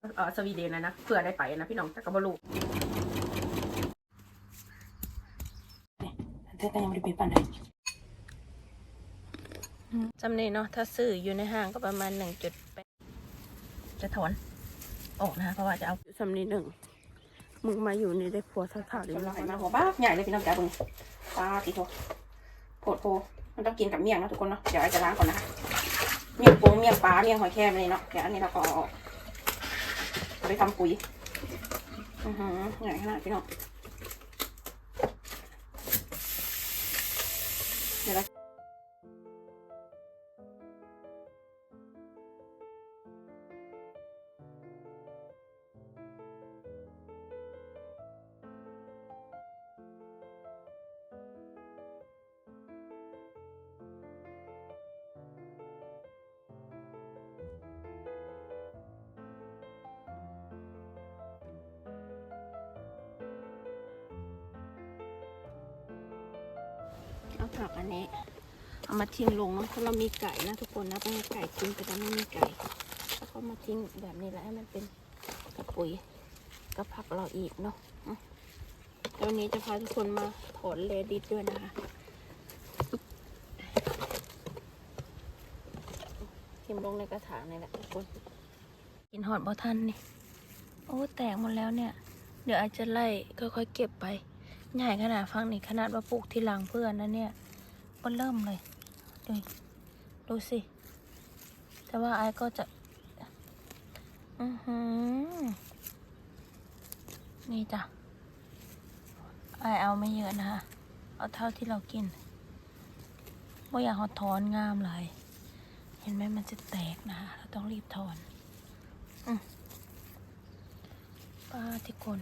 เออสวีเดนนะนะเพื่อได้ไปนะพี่น้องแต่ก็บรูแต่ก็ยังไม่ได้ไปปั่นเลยจำนี้เนาะถ้าซื้ออยู่ในห้างก็ประมาณหนึ่งจุดแปดจะถอนออกนะคะเพราะว่าจะเอาจำนี้หนึ่งมึงมาอยู่ในได้ผัวสักข่าวเดียวมาหัวบ้าใหญ่เลยพี่น้องจ๋าบึงปลาติโทโผดโพมันต้องกินกับเมี่ยงนะทุกคนเนาะเดี๋ยวไอ้จะล้างก่อนนะคะเมี่ยงปูเมี่ยงปลาเมี่ยงหอยแครงนี่เนาะเดี๋ยวอันนี้เราก็เอาออกเอา ไปทำปุ๋ยอือหือใหญ่ขนาดพี่น้อง ผักอันนี้ เอามาทิ้งลงเนาะเพราะเรามีไก่นะทุกคนนะต้องไก่กินแต่เราไม่มีไก่แล้วก็มาทิ้งแบบนี้แหละให้มันเป็นกระปุ๋ยกระผักเราอีกเนาะอะแล้ววันนี้จะพาทุกคนมาถอนเลดิสด้วยนะคะทิมลงในกระถางนี่แหละทุกคนกินหอดบ่ทันนี่ โอ้แตกหมดแล้วเนี่ย เดี๋ยวอาจจะไล่ค่อยๆเก็บไป ใหญ่ขนาดฟังนี่ขนาดว่าปลูกที่หลังเพื่อนนะเนี่ยก็เริ่มเลย ดูดูสิ แต่ว่าไอ้ก็จะ อือหือ นี่จ้ะไอเอาไม่เยอะนะคะ เอาเท่าที่เรากินว่าอยากเอาถอนงามเลย เห็นไหมมันจะแตกนะคะเราต้องรีบถอนอืมป้าที่คน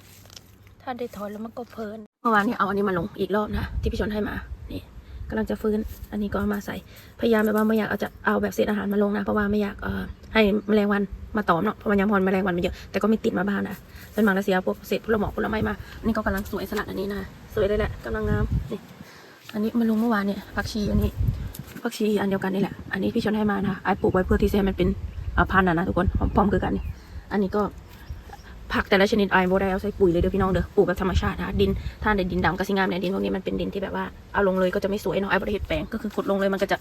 ถ้าได้ถอนแล้วมันก็เพลิน เมื่อวานเนี้เอาอันนี้มาลงอีกรอบนะที่พี่ชนให้มา นี่กำลังจะฟื้น อันนี้ก็มาใส่ พยายามแบบว่าไม่อยากเอาจะเอาแบบเศษอาหารมาลงนะ เพราะว่าไม่อยากเอ่อให้แมลงวันมาตอมเนาะ เพราะมันยามพรแมลงวันมันเยอะ แต่ก็ไม่ติดมาบ้างนะเป็นมังแล้วเสียพวกเศษผลหมอกผลไม้มา อันนี้ก็กำลังสวยสลัดอันนี้นะ สวยเลยแหละกำลังงาม นี่ อันนี้มาลงเมื่อวานเนี่ยผักชีอันนี้ผักชีอันเดียวกันนี่แหละ อันนี้พี่ชนให้มานะคะไอ้ปลูกไว้เพื่อที่จะให้มันเป็นพันธุ์นะนะทุกคนพร้อมๆคือกันนี่อันนี้ก็ ผักแต่ละชนิดไอ้โบได้เอาใส่ปุ๋ยเลยเด้อพี่น้องเด้อปลูกแบบธรรมชาตินะดินถ้าในดินดำกับสิงามในยดินพวกนี้มันเป็นดินที่แบบว่าเอาลงเลยก็จะไม่สวยเนาะไอ้บริเฮ็ดแปลงก็คือขุดลงเลยมันก็จะ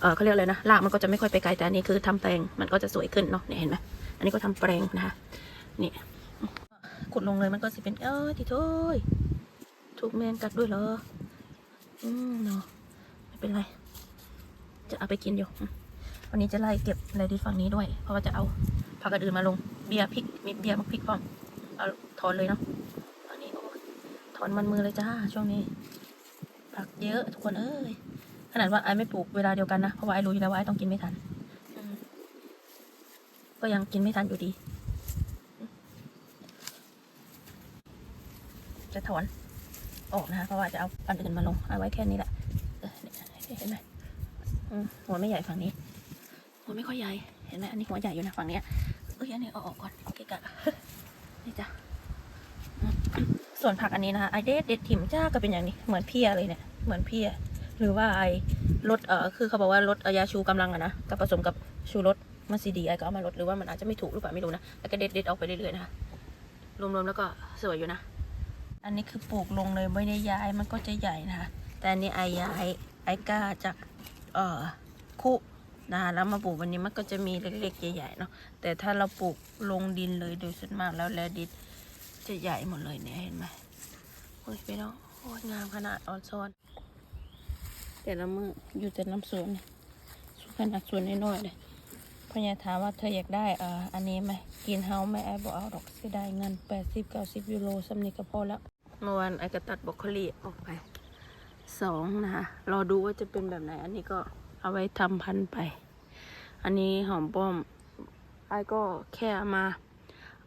เออเขาเรียกอะไรนะรากมันก็จะไม่ค่อยไปไกลแต่อันนี้คือทำแปลงมันก็จะสวยขึ้นเนาะเนี่ยเห็นไหมอันนี้ก็ทำแปลงนะคะนี่ขุดลงเลยมันก็จะเป็นเออทีโถยถูกแมงกัดด้วยเหรออืมเนาะไม่เป็นไรจะเอาไปกินอยู่วันนี้จะไล่เก็บอะไรดีฝั่งนี้ด้วย เพราะว่าจะเอาผักกระอื่นมาลง เบียร์พริกมีเบียร์มักพริกพร้อมเอาถอนเลยเนาะอันนี้ถอนมันมือเลยจ้าช่วงนี้ผักเยอะทุกคนเอ้ยขนาดว่าไอ้ไม่ปลูกเวลาเดียวกันนะเพราะว่าไอ้รู้อยู่แล้วว่าไอ้ต้องกินไม่ทันก็ยังกินไม่ทันอยู่ดี จะถอนออกนะคะเพราะว่าจะเอาอันอื่นมาลงเอาไว้แค่นี้แหละเห็นไหมหัวไม่ใหญ่ฝั่งนี้ หัวไม่ค่อยใหญ่ เห็นไหมอันนี้หัวใหญ่อยู่นะฝั่งเนี้ย อ้ยอันนี้เอาออกก่อนเกะกะนี่จ้ะส่วนผักอันนี้นะคะไอเด็ดเด็ดถิ่มจ้าก็เป็นอย่างนี้เหมือนเพียเลยเนี่ยเหมือนเพียหรือว่าไอลดเอ่อคือเขาบอกว่าลดยาชูกำลังอะนะกับผสมกับชูรสมาซีดีไอก็เอามาลดหรือว่ามันอาจจะไม่ถูกหรือเปล่าไม่รู้นะแล้วก็เด็ดเด็ดออกไปเรื่อยๆนะคะรวมๆแล้วก็สวยอยู่นะ อันนี้คือปลูกลงเลยไม่ได้ย้ายมันก็จะใหญ่นะคะแต่อันนี้ไอย้ายไอก้าจากเอ่อคุ นะคะแล้วมาปลูกวันนี้มันก็จะมีเล็กๆใหญ่ๆเนาะแต่ถ้าเราปลูกลงดินเลยโดยส่วนมากแล้วแลดินจะใหญ่หมดเลยเนี่ยเห็นไหมโอ้ยพี่น้องโอ้ยงามขนาดออนซอนแต่ละมืออยู่แต่ลำสวนเนี่ยขนาดสวนน้อยๆเลยพญาถามว่าเธออยากได้อ่าอันนี้ไหมกินเฮาไหมไอ้บอกเอาดอกเสียดายเงินแปดสิบเก้าสิบยูโรสำนี้ก็พอแล้วเมื่อวานไอ้ก็ตัดบรอกโคลีออกไปสองนะคะรอดูว่าจะเป็นแบบไหนอันนี้ก็ เอาไว้ทำพันธุ์ไป อันนี้หอมป้อมไอ้ก็แค่เอามา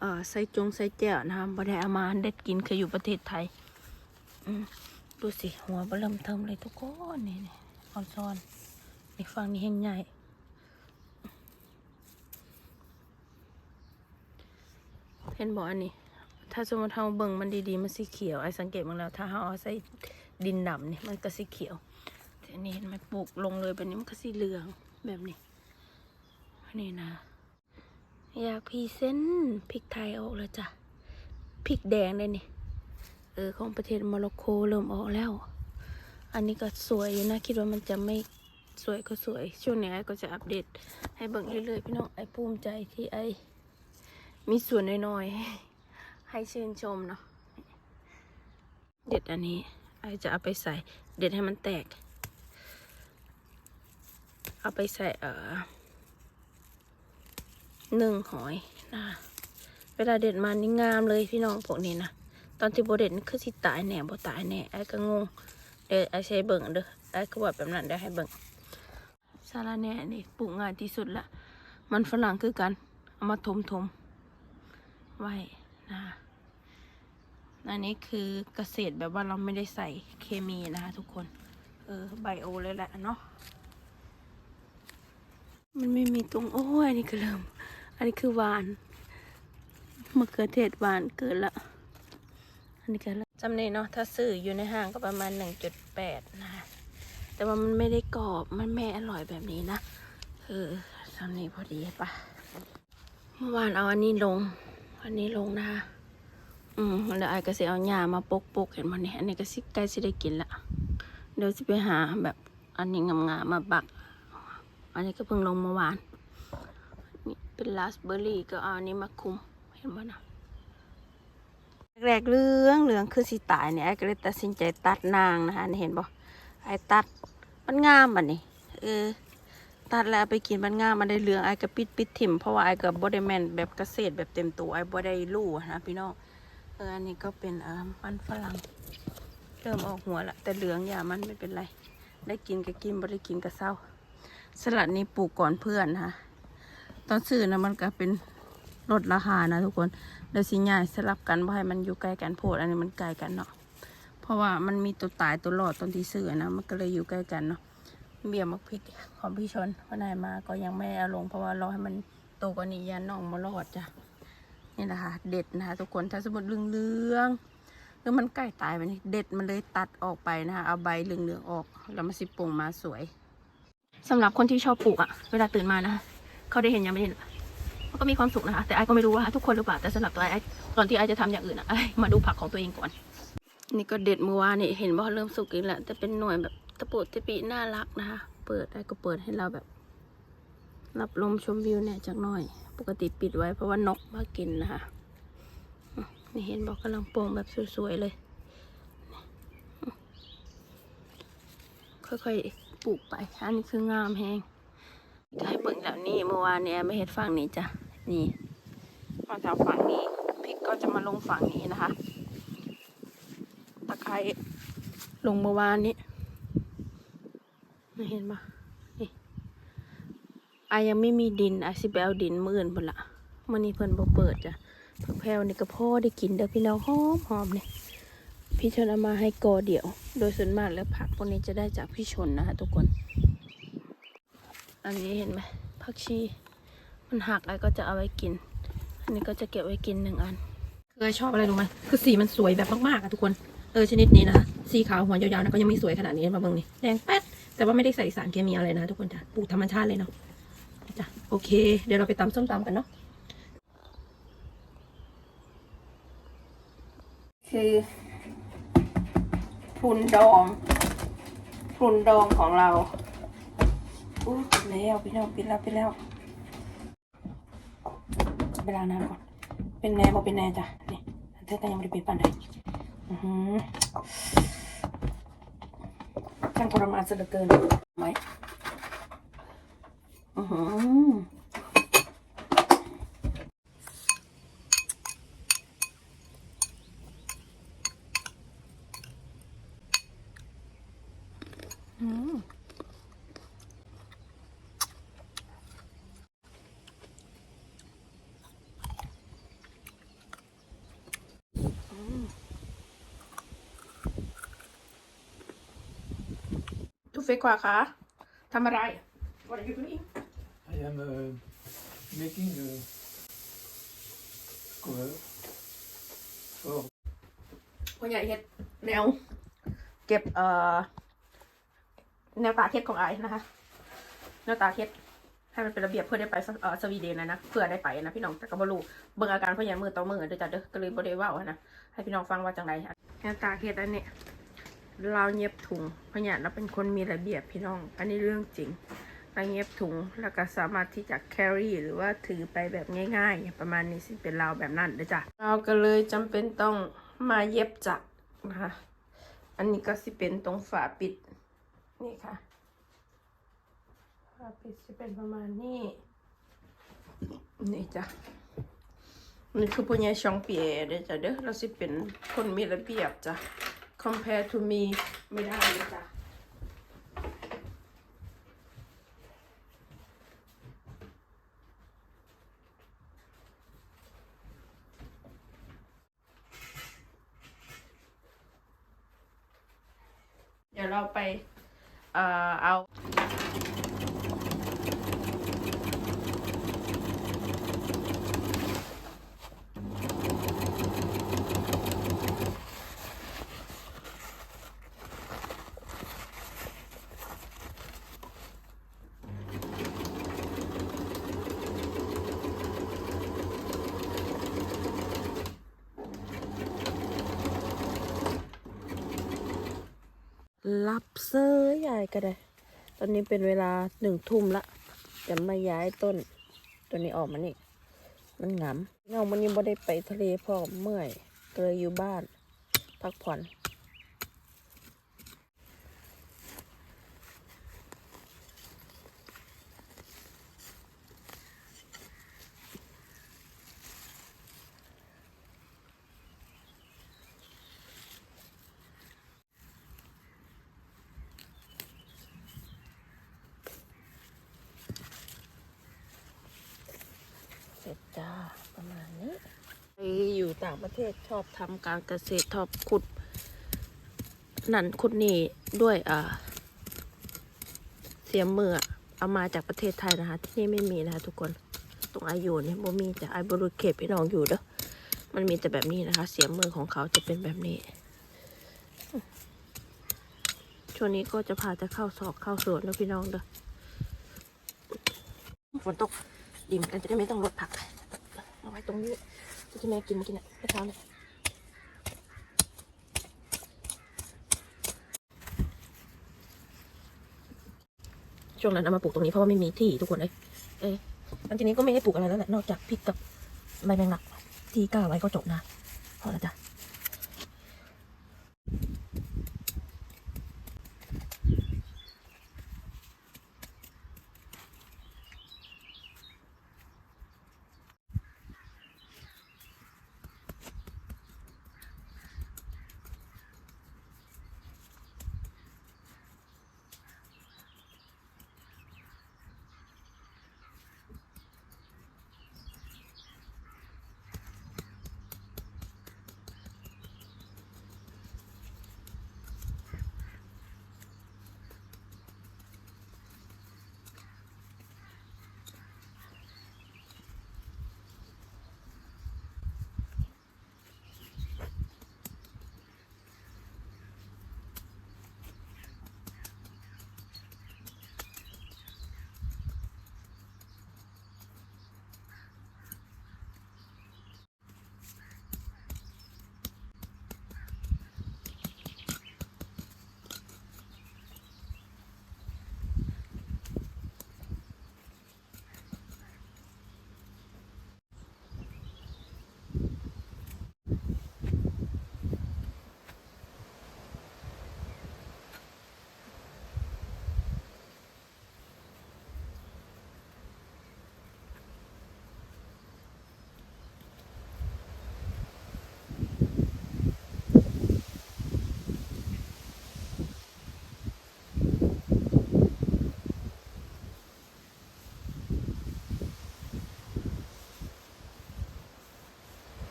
เอ่อใส่จงใส่แจ่วนะคะบ่ได้เอามาเด็ดกินเคือยู่ประเทศไทยดูสิหัวเบเริ่มเทิมเลยทุกคนนี่นี่ออนซอนอีกฝั่งนี้แห้งใหญ่เห็นบอกอันนี้ ถ้าสมมติเราเบิ่งมันดีๆ มันสีเขียวไอ้สังเกตมาแล้ว ถ้าเราเอาใส่ดินดำนี่ยมันก็สีเขียว อันนี้เห็นไหมปลูกลงเลยแบบนี้มันก็สีเหลืองแบบนี้อันนี้นะ อยากพีเส้นพริกไทยออกแล้วจ้ะพริกแดงเลยนี่เออของประเทศโมร็อกโกเริ่มออกแล้ว อันนี้ก็สวยอยู่นะคิดว่ามันจะไม่สวยก็สวย ช่วงนี้ไอ้ก็จะอัปเดต ให้เบิ่งเรื่อยๆพี่น้องไอ้ภูมิใจที่ไอ้มีส่วนน้อยๆ ให้ชื่นชมเนาะเด็ดอันนี้ไอ้จะเอาไปใส่ เด็ดให้มันแตก เอาไปใส่เอ่อหนึ่งหอยนะเวลาเด็ดมานี่งามเลยพี่น้องพวกนี้นะตอนที่โบเด็ดนี่คือสิตายแหน่บ่ตายแหน่ไอ้ก็งงเดี๋ยวไอ้ใช้เบิ่งเด้อไอ้ก็ว่าแบบนั้นได้ให้เบิ่งสาระแหน่นี่ปลูกง่ายที่สุดละมันฝรั่งคือกันเอามาถมถมๆไว้นะอันนี้คือเกษตรแบบว่าเราไม่ได้ใส่เคมีนะคะทุกคน เออไบโอเลยแหละเนาะ มันไม่มีตรงโอ้ยอันนี้ก็เริ่ม อันนี้คือหวานมะเขือเทศหวานเกินละ อันนี้ก็เริ่มจำเนีเนาะถ้าซื้ออยู่ในห้างก็ประมาณหนึ่งจุดแปดนะคะแต่ว่ามันไม่ได้กรอบมันไม่อร่อยแบบนี้นะเออจำเนีพอดีปะเมื่อวานเอาอันนี้ลง อันนี้ลงนะคะอืมแล้วไอ้ก็สิเอาหญ้ามาปกปกๆเห็นมันนี่ยอันนี้ก็สิใกล้สิได้กินละเดี๋ยวจะไปหาแบบอันนี้งามๆมาบัก อันนี้ก็เพิ่งลงเมื่อวาน นี่เป็นราสเบอร์รี่ก็เอาอันนี้มาคุม เห็นบ่นะแรกเหลืองเหลืองคือสีตายเนี่ยไอ้ก็เลยตัดสินใจตัดนางนะคะเห็นบ่ไอ้ตัดมันงามบัดนี้เออตัดแล้วไปกินมันงามมันได้เหลืองไอ้ก็ปิดปิดถิ่มเพราะว่าไอ้ก็บ่ได้แมนแบบเกษตรแบบเต็มตัวไอ้บ่ได้รู้นะพี่น้องเอออันนี้ก็เป็นเอ่อมันฝรั่งเริ่มออกหัวละแต่เหลืองอย่ามันไม่เป็นไร ได้กินก็กินบ่ได้กินก็เศร้า สลัดนี้ปลูกก่อนเพื่อนนะคะตอนซื้อนะมันก็เป็นลดราคานะทุกคนเดี๋ยวสิใหญ่สลับกันบ่ให้มันอยู่ใกล้กันโพดอันนี้มันไกลกันเนาะเพราะว่ามันมีตัวตายตัวรอดตอนที่ซื้อนะมันก็เลยอยู่ใกล้กันเนาะเบี้ยมักพริกของพี่ชนวันไหนมาก็ยังไม่เอาลงเพราะว่ารอให้มันโตกว่านี้ยันน้องมารอดจ้ะนี่แหละค่ะเด็ดนะคะทุกคนถ้าสมมติเหลืองๆหรือมันใกล้ตายไปนี่เด็ดมันเลยตัดออกไปนะคะเอาใบเหลืองๆออกแล้วมันสิปรุงมาสวย สำหรับคนที่ชอบปลูกอะเวลาตื่นมานะเขาได้เห็นยังไม่เห็นมันก็มีความสุขนะคะ แต่ไอ้ก็ไม่รู้ว่าทุกคนหรือเปล่าแต่สำหรับตัวไอ้ก่อนที่ไอ้จะทำอย่างอื่นอะไอ้มาดูผักของตัวเองก่อน นี่ก็เด็ดเมื่อวานนี่เห็นว่าเริ่มสุกอีกแล้วแต่เป็นหน่วยแบบตะปุตะปีน่ารักนะคะ เปิดไอ้ก็เปิดให้เราแบบรับลมชมวิวเนี่ยจากหน่อย ปกติปิดไว้เพราะว่านกมากินนะคะนี่เห็นบอกกำลังโปร่งแบบสวยๆเลย ค่อยๆ ปลูกไป อันนี้คืองามแฮงจะให้เบิ่งแบบนี้เมื่อวานเนี่ยไม่เห็นฝั่งนี้จ้ะ นี่มาจากฝั่งนี้พริกก็จะมาลงฝั่งนี้นะคะ ตะไคร้ลงเมื่อวานนี้ไม่เห็นปะนี่อายังไม่มีดินอาสิไปเอาดินมื่อื่นบนละมื่อนี้เพิ่นบ่เปิดจ้ะผักแพรวนี่ก็พ่อได้กินเด้อพี่น้องหอมหอมเนี่ย พี่ชนเอามาให้กอเดี่ยว โดยส่วนมากแล้วผักพวกนี้จะได้จากพี่ชนนะคะทุกคน อันนี้เห็นไหมผักชี มันหักไอ้ก็จะเอาไว้กิน อันนี้ก็จะเก็บไว้กินหนึ่งอัน เคือไอชอบอะไรรู้ไหมคือสีมันสวยแบบมากๆอะทุกคน เออชนิดนี้นะคะสีขาวหัวยาวๆนะก็ยังไม่สวยขนาดนี้มาเบิ่งนี่แดงแป๊ด แต่ว่าไม่ได้ใส่สารเคมีอะไรนะทุกคนจ้ะ ปลูกธรรมชาติเลยเนาะ จ้ะ โอเค เดี๋ยวเราไปตำส้มตำกันเนาะคือ พรุนดองพรุนดองของเราอู้ปิดแล้วพี่น้องปิดแล้วปิดแล้วไปล้างน้ำก่อน เป็นแน่บ่เป็นแน่จ้ะนี่อันเธอก็ยังไม่ได้ปิดปันเลยอือหือช่างทรมานซะเหลือเกินไหมอือหือม ทุกเฟกกว่าคะทำอะไร What are you doing I am uh, making a cover for พ่อใหญ่เฮ็ดแนว เก็บเอ่อแนวตาเฮ็ดของไอ้นะคะแนวตาเฮ็ดให้มันเป็นระเบียบเพื่อได้ไปสเอ่อสวีเดนนะนะเพื่อได้ไปนะพี่น้องแต่ก็บ่รู้เบิ่งอาการเพื่อนมือต่อมือเด้อจ้ะเด้อก็เลยบ่ได้เว้าอะนะให้พี่น้องฟังว่าจังไดอะแอนตาเฮ็ดอันนี้ เราเย็บถุงเพราะเนี่ยเราเป็นคนมีระเบียบพี่น้อง อันนี้เรื่องจริง เราเย็บถุงแล้วก็สามารถที่จะ carry หรือว่าถือไปแบบง่ายๆ ประมาณนี้สิเป็นเราแบบนั้นเด้อจ้ะเราก็เลยจำเป็นต้องมาเย็บจักรนะคะอันนี้ก็สิเป็นตรงฝาปิดนี่ค่ะฝาปิดจะเป็นประมาณนี้นี่จ้ะนี่คือปุญญาชองเปียเด้อจ้ะเด้อเราสิเป็นคนมีระเบียบจ้ะ compare to me ไม่ได้เลยจ้ะ เดี๋ยวเราไป เอ่อ เอา รับเซ้ใหญ่ก็ได้ ตอนนี้เป็นเวลาหนึ่งทุ่มละ จะมาย้ายต้น ตัวนี้ออกมานี่ มันหงำเงามันยังไม่ได้ไปทะเลเพราะเมื่อย ก็เลยอยู่บ้าน พักผ่อน เสร็จจ้า ประมาณนี้ไปอยู่ต่างประเทศชอบทำการเกษตรชอบขุด นั่นขุดนี่ด้วยอ่าเสียมมือเอามาจากประเทศไทยนะคะ ที่นี่ไม่มีนะคะทุกคนตรงไออยู่นี่บ่มีแต่ไอบรุษเขตพี่น้องอยู่เด้อมันมีแต่แบบนี้นะคะ เสียมมือของเขาจะเป็นแบบนี้ช่วงนี้ก็จะพาจะเข้าศอกเข้าสวนแล้วพี่น้องเด้อฝนตกดิมกันจะได้ไม่ต้องลดผักเอาไว้ตรงนี้ ที่แม่กินเมื่อกี้น่ะเมื่อเช้าเนี่ยช่วงนั้นเอามาปลูกตรงนี้เพราะว่าไม่มีที่ทุกคนเลยเอ้ยอันทีนี้ก็ไม่ได้ปลูกอะไรแล้วแหละนอกจากพริกกับใบแมงลักที่กล้าไว้ก็จบนะพอแล้วจ้ะ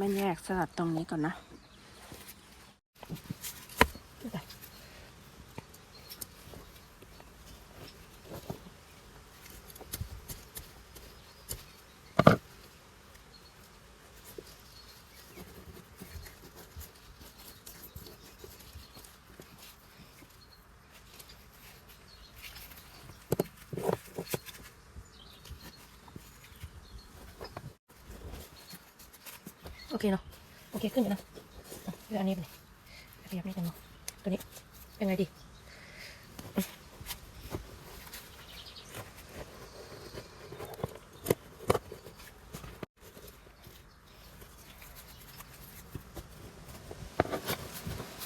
มันแยกสลัดตรงนี้ก่อนนะ เคเนาะโอเคขึ้นอยู่นะอะเลือกอันนี้ไปเลยขยับนิดนึงเนาะตัวนี้เป็นไงดี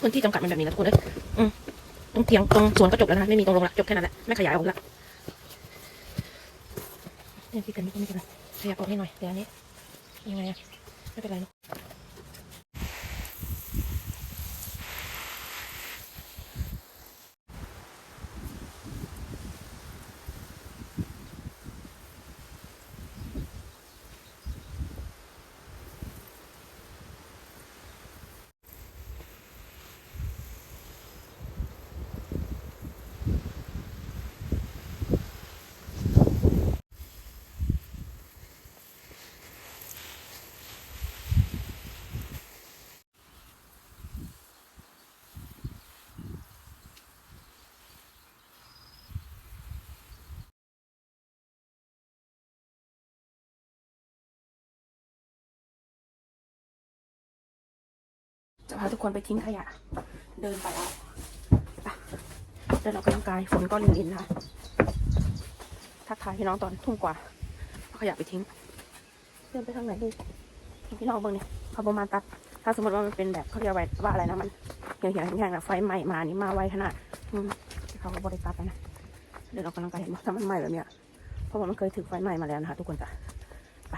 พื้นที่จำกัดมันแบบนี้นะทุกคนเลยอืมตรงเทียงตรงสวนก็จบแล้วนะไม่มีตรงลงละจบแค่นั้นแหละไม่ขยายออกละเนี่ยพี่กันนี่ก็ไม่เป็นไรขยับออกนิดหน่อยแต่อันนี้ยังไงอะไม่เป็นไรเนอะ จะพาทุกคนไปทิ้งขยะ เดินไปเอาไปเดินออกกำลังกายฝนก็ลินลินนะคะทักทายพี่น้องตอนทุ่มกว่าเอาขยะไปทิ้งเดินไปทางไหนดีพี่น้องเบิ่งเนี่ยเขาประมาณตัด ถ้าสมมติว่ามันเป็นแบบเขาเรียกว่าว่าอะไรนะมันเหี่ยวๆแห้งๆนะไฟไหม้มานี่มาไวขนาดอืมเขาก็บริการไปนะเดินออกกำลังกายเห็นไหมถ้ามันไหม้แบบเนี้ยเพราะว่ามันเคยถือไฟไหม้มาแล้วนะคะทุกคนจ้ะไป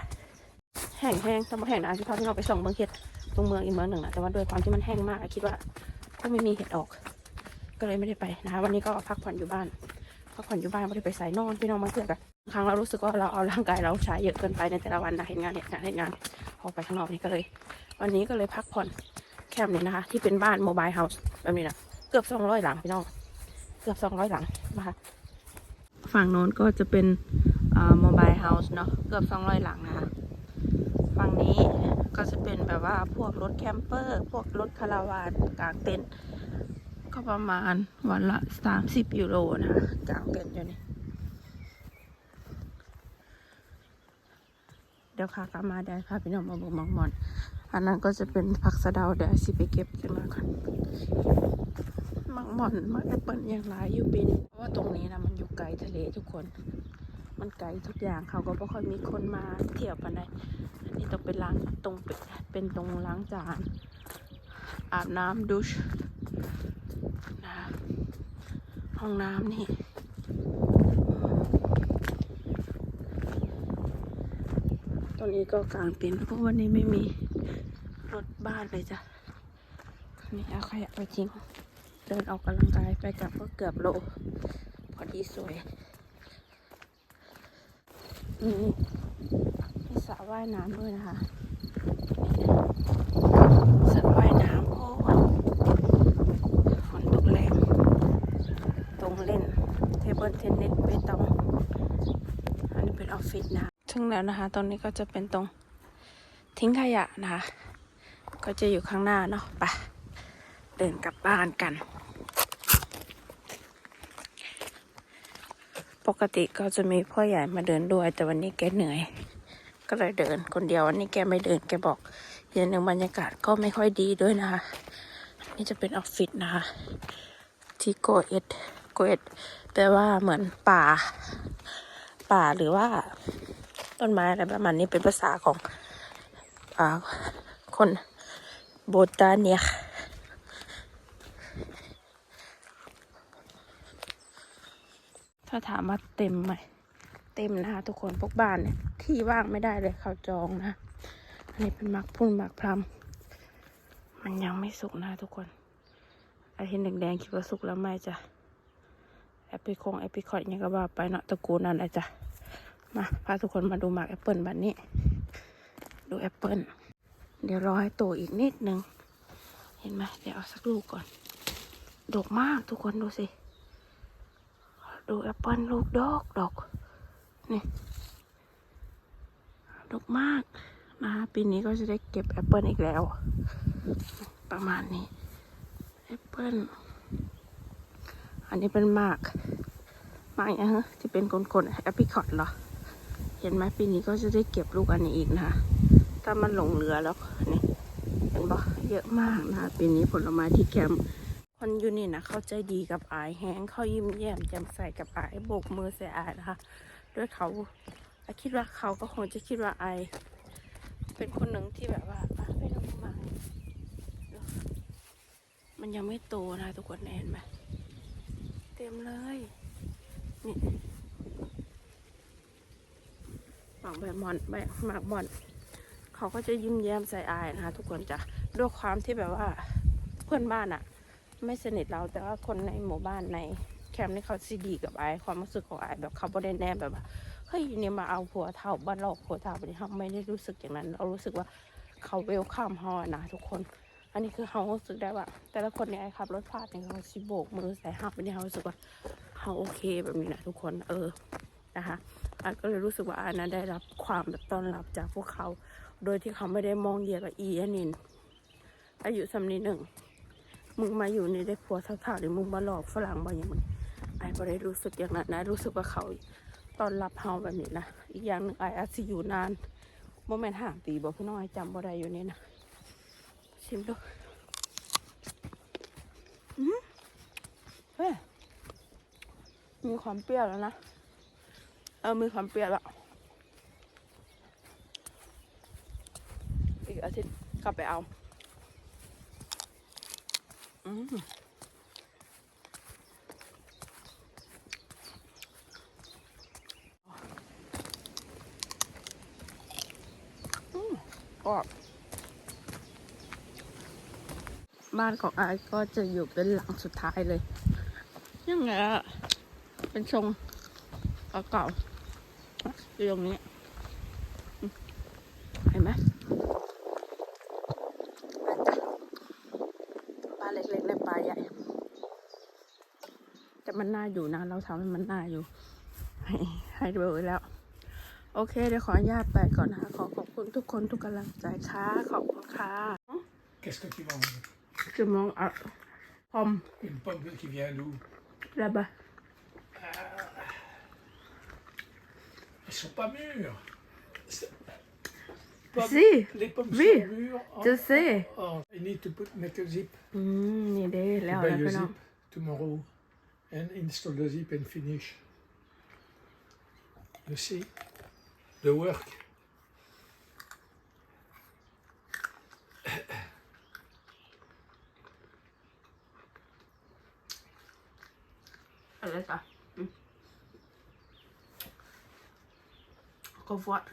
แห้งแห้งๆถ้าไม่แห้งนะอาจจะพาพี่น้องไปส่องเบิ่งเห็ดต รงเมืองอีกเมืองหนึ่งนะแต่ว่าด้วยความที่มันแห้งมากคิดว่าคงไม่มีเห็ดออก ก็เลยไม่ได้ไปนะคะวันนี้ก็พักผ่อนอยู่บ้านพักผ่อนอยู่บ้านไม่ได้ไปใส่นอนพี่น้องมาเพื่อกันครั้งเรารู้สึกว่าเราเอาร่างกายเราใช้เยอะเกินไปในแต่ละวันนะเห็นงานเห็นงานเห็นงานออกไปข้างนอกนี่ก็เลย วันนี้ก็เลยพักผ่อนแคมป์นี้นะคะ ที่เป็นบ้านโมบายเฮาส์แบบนี้นะเกือบสองร้อยหลังพี่น้องเกือบสองร้อยหลังนะคะฝั่งโน้นก็จะเป็นโมบายเฮาส์เนาะเกือบสองร้อยหลังนะคะ ฝั่งนี้ก็จะเป็นแบบว่าพวกรถแคมเปอร์ พวกรถคาราวานกลางเต็นท์ก็ประมาณวันละสามสิบยูโรนะคะกลางเต็นท์อยู่นี่เดี๋ยวค่ะกลับมาได้ค่ะพี่น้องมาบุกมองมอนอันนั้นก็จะเป็นผักสะเดาเดี๋ยวสิไปเก็บขึ้นมาก่อนมักหม่อนมักแอปเปิลอย่างไรอยู่ปีนี้เพราะว่าตรงนี้นะมันอยู่ไกลทะเลทุกคน มันไกลทุกอย่างเขาก็ไม่ค่อยมีคนมาเที่ยวกันได้อันนี้ต้องเป็นล้างตรงเป็นตรงล้างจานอาบน้ำดูชนะห้องน้ำนี่ตอนนี้ก็กลางเต็นท์เพราะวันนี้ไม่มีรถบ้านเลยจ้ะนี่เอาขยะไปทิ้ง เดินออกกำลังกายไปกลับก็เกือบโล พอดีสวย นี่มีสระว่ายน้ำด้วยนะคะสระว่ายน้ำโอ้ฝนตกแรงตรงเล่น เทเบิลเทนนิสเบตอง อันนี้เป็นออฟฟิศนะถึงแล้วนะคะตรงนี้ก็จะเป็นตรงทิ้งขยะนะคะ ก็จะอยู่ข้างหน้าเนาะไปเดินกลับบ้านกัน ปกติก็จะมีพ่อใหญ่มาเดินด้วย แต่วันนี้แกเหนื่อย ก็เลยเดินคนเดียววันนี้แกไม่เดินแกบอกเย็นหนึ่งบรรยากาศก็ไม่ค่อยดีด้วยนะคะนี่จะเป็นออฟฟิศนะคะ ที่โกเอ็ดโกเอ็ดแปลว่าเหมือนป่า ป่าหรือว่า ต้นไม้อะไรประมาณนี้เป็นภาษาของอคนโบตาเนีย ถ้าถามว่าเต็มไหมเต็มนะคะทุกคนพวกบ้านเนี่ย ที่ว่างไม่ได้เลยเขาจองนะ อันนี้เป็นมักพุ่นมักพรำมันยังไม่สุกนะทุกคนไอเห็นแดงๆคิดว่าสุกแล้วไหมจ้ะแอปเปิลคงแอปเปิลคอร์ดยังก็ว่าไปเนาะตระกูลนั้นแหละจ้ะมาพาทุกคนมาดูหมากแอปเปิลบันนี้ ดูแอปเปิลเดี๋ยวรอให้โตอีกนิดนึง เห็นไหมเดี๋ยวเอาสักลูกก่อน ดกมากทุกคนดูสิ ดูแอปเปิลลูกดอกดอกนี่ดกมากนะคะปีนี้ก็จะได้เก็บแอปเปิลอีกแล้ว ประมาณนี้แอปเปิลอันนี้เป็นมากมากอย่ฮะที่เป็นคนๆแอปริคอตเหรอ เห็นไหมปีนี้ก็จะได้เก็บลูกอันนี้อีกนะคะถ้ามันหลงเหลือแล้วนี่เห็นปะเยอะมากนะคะปีนี้ผลไม้ที่แคมป์ คนอยู่นี่นะเข้าใจดีกับอายแห้งเขายิ้มแย้มแจ่มใสกับอายโบกมือใส่อายนะคะด้วยเขาอาคิดว่าเขาก็คงจะคิดว่าอายเป็นคนหนึ่งที่แบบว่าไปดูมามันยังไม่โตนะทุกคนเห็นไหมเต็มเลยนี่หมากแบบมอนแบบหมากมอน เขาก็จะยิ้มแย้มใส่อายนะคะทุกคนจะด้วยความที่แบบว่าเพื่อนบ้านอะ ไม่สนิทเราแต่ว่าคนในหมู่บ้านในแคมป์นี่เขาซีดีกับไอความรู้สึกของไอแบบเขาบ่ได้แนบแบบว่าเฮ้ยเนี่ยมาเอาผัวเท่าบ้านหลอกผัวเท่าไปเขาไม่ได้รู้สึกอย่างนั้น เรารู้สึกว่าเขาเวลข้ามฮอนะทุกคน อันนี้คือเขารู้สึกได้ว่า แต่ละคนเนี่ยไอขับรถพลาดเนี่ยเขาชิโบกมือใส่หักไปเนี่ยเขารู้สึกว่าเขาโอเคแบบนี้นะทุกคนเออนะคะอันก็เลยรู้สึกว่าอันนั้นได้รับความแบบต้อนรับจากพวกเขา โดยที่เขาไม่ได้มองเหยียดกับอีอันนินอายุสำนีหนึ่ง มึงมาอยู่ในได้ผัวเท่าๆหรือมึงมาหลอกฝรั่งบางอย่างมึงไอ้ก็ได้รู้สึกอย่างนั้นนะรู้สึกว่าเขาตอนรับเฮาแบบนี้นะอีกอย่างหนึ่งไอ้อาจจะอยู่นานโมเมนต์ห่างปีบอกพี่น้องไอ้จำบ่ได้อยู่นี่นะชิมดูอืมเฮ้ยมีความเปรี้ยวแล้วนะเออมีความเปรี้ยวแล้วอีกอาทิตย์กลับไปเอา กรอบบ้านของอายก็จะอยู่เป็นหลังสุดท้ายเลย ยังไงอะเป็นทรงเก่าๆอยู่ตรงนี้อืมเห็นไหม ปลาเล็กๆในปลาใหญ่ แต่มันน่า อยู่นะ เราทำให้มันน่าอยู่ ให้ให้ดูไว้แล้ว โอเคเดี๋ยวขออนุญาตไปก่อนนะคะขอขอบคุณทุกคนทุกกำลังใจค่ะขอบคุณค่ะ Qu'est-ce que tu manges จะมองอะพอม Une pomme qui vient d'où แล้วบะ Elles sont pas mûres. C'est- Pommes- Si, Les pommes oui, sont mûres. en- je sais. en- you need to put make a zip. อืมนี่เด้แล้ว Buy แล้ว a พี่น้อง zip tomorrow and install the zip and finish. You see the work. อะไรต่ออืมก็ฟอด